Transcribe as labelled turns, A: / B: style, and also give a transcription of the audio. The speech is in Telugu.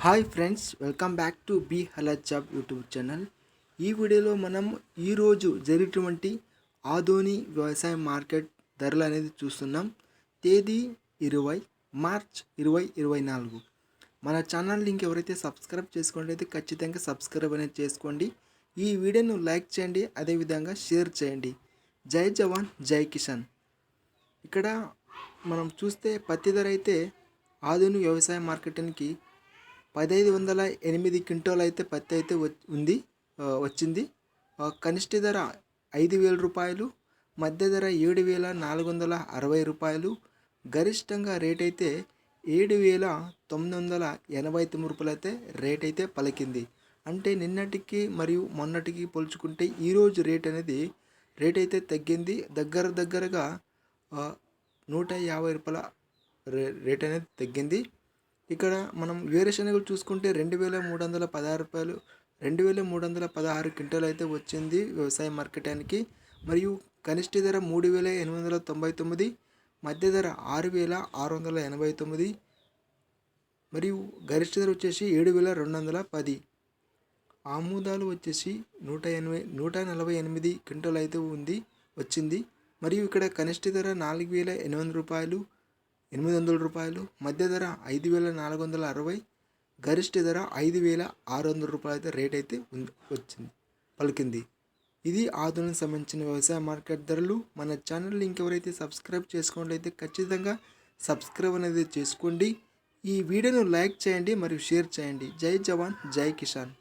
A: Hi friends welcome back to be హలత్ జాబ్ యూట్యూబ్ ఛానల్ ఈ వీడియోలో మనం ఈరోజు జరిగినటువంటి ఆధోని వ్యవసాయ మార్కెట్ ధరలు అనేది చూస్తున్నాం. తేదీ ఇరవై మార్చ్ ఇరవై ఇరవై నాలుగు. మన ఛానల్ ఇంకెవరైతే ఎవరైతే సబ్స్క్రైబ్ చేసుకోండి ఖచ్చితంగా సబ్స్క్రైబ్ అనేది చేసుకోండి. ఈ వీడియోను లైక్ చేయండి అదేవిధంగా షేర్ చేయండి. జై జవాన్ జై కిషన్ ఇక్కడ మనం చూస్తే పత్తి ధర అయితే ఆధునిక వ్యవసాయ మార్కెటింగ్కి పదహైదు వందల ఎనిమిది క్వింటాల్ అయితే పత్తి అయితే ఉంది వచ్చింది. కనిష్ట ధర ఐదు వేల రూపాయలు మధ్య ధర ఏడు వేల నాలుగు వందల అరవై రూపాయలు గరిష్టంగా రేట్ అయితే ఏడు వేల తొమ్మిది వందల ఎనభై తొమ్మిది రూపాయలు అయితే రేట్ అయితే పలికింది. అంటే నిన్నటికి మరియు మొన్నటికి పోల్చుకుంటే ఈరోజు రేట్ అనేది రేట్ అయితే తగ్గింది. దగ్గర దగ్గరగా నూట యాభై రూపాయల రే రేట్ అనేది తగ్గింది. ఇక్కడ మనం వేరుశనగలు చూసుకుంటే రెండు వేల మూడు వందల పదహారు రూపాయలు రెండు వేల మూడు వందల పదహారు క్వింటాలు అయితే వచ్చింది వ్యవసాయ మార్కెటానికి మరియు కనిష్ట ధర మూడు వేల ఎనిమిది వందల తొంభై తొమ్మిది మధ్య ధర ఆరు వేల ఆరు వందల ఎనభై తొమ్మిది మరియు గరిష్ట ధర వచ్చేసి ఏడు వేల రెండు వందల పది. ఆముదాలు వచ్చేసి నూట ఎనభై నూట నలభై ఎనిమిది క్వింటాలు అయితే ఉంది వచ్చింది. మరియు ఇక్కడ కనిష్ట ధర నాలుగు వేల ఎనిమిది వందల రూపాయలు ఎనిమిది వందల రూపాయలు మధ్య ధర ఐదు వేల నాలుగు వందల అరవై గరిష్ట ధర ఐదు వేల ఆరు వందల రూపాయలు రేట్ అయితే వచ్చింది పలికింది. ఇది ఆధునిక సంబంధించిన వ్యవసాయ మార్కెట్ ధరలు. మన ఛానల్ ఇంకెవరైతే సబ్స్క్రైబ్ చేసుకోండి ఖచ్చితంగా సబ్స్క్రైబ్ అనేది చేసుకోండి. ఈ వీడియోను లైక్ చేయండి మరియు షేర్ చేయండి. జై జవాన్ జై కిసాన్.